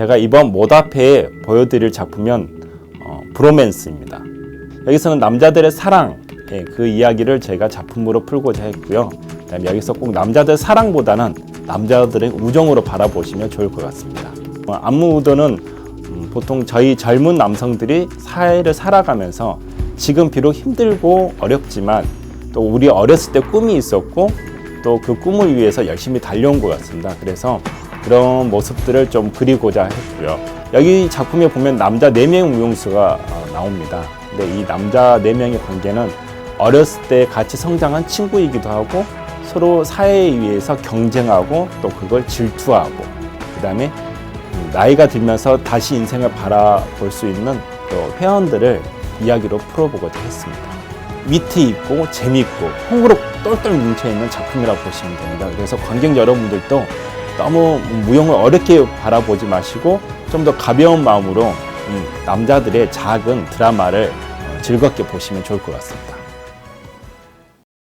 제가 이번 모다페에 보여드릴 작품은 어, 브로맨스입니다. 여기서는 남자들의 사랑 예, 그 이야기를 제가 작품으로 풀고자 했고요. 그다음에 여기서 꼭 남자들 사랑보다는 남자들의 우정으로 바라보시면 좋을 것 같습니다. 어, 안무 우도는 음, 보통 저희 젊은 남성들이 사회를 살아가면서 지금 비록 힘들고 어렵지만 또 우리 어렸을 때 꿈이 있었고 또 그 꿈을 위해서 열심히 달려온 것 같습니다. 그래서 그런 모습들을 좀 그리고자 했고요. 여기 작품에 보면 남자 4명 무용수가 어, 나옵니다. 근데 이 남자 4명의 관계는 어렸을 때 같이 성장한 친구이기도 하고 서로 사회에 의해서 경쟁하고 또 그걸 질투하고 그 다음에 음, 나이가 들면서 다시 인생을 바라볼 수 있는 또 회원들을 이야기로 풀어보고자 했습니다. 위트 있고 재밌고 홍으로 똘똘 뭉쳐있는 작품이라고 보시면 됩니다. 그래서 관객 여러분들도 너무 무용을 어렵게 바라보지 마시고 좀 더 가벼운 마음으로 음, 남자들의 작은 드라마를 어, 즐겁게 보시면 좋을 것 같습니다.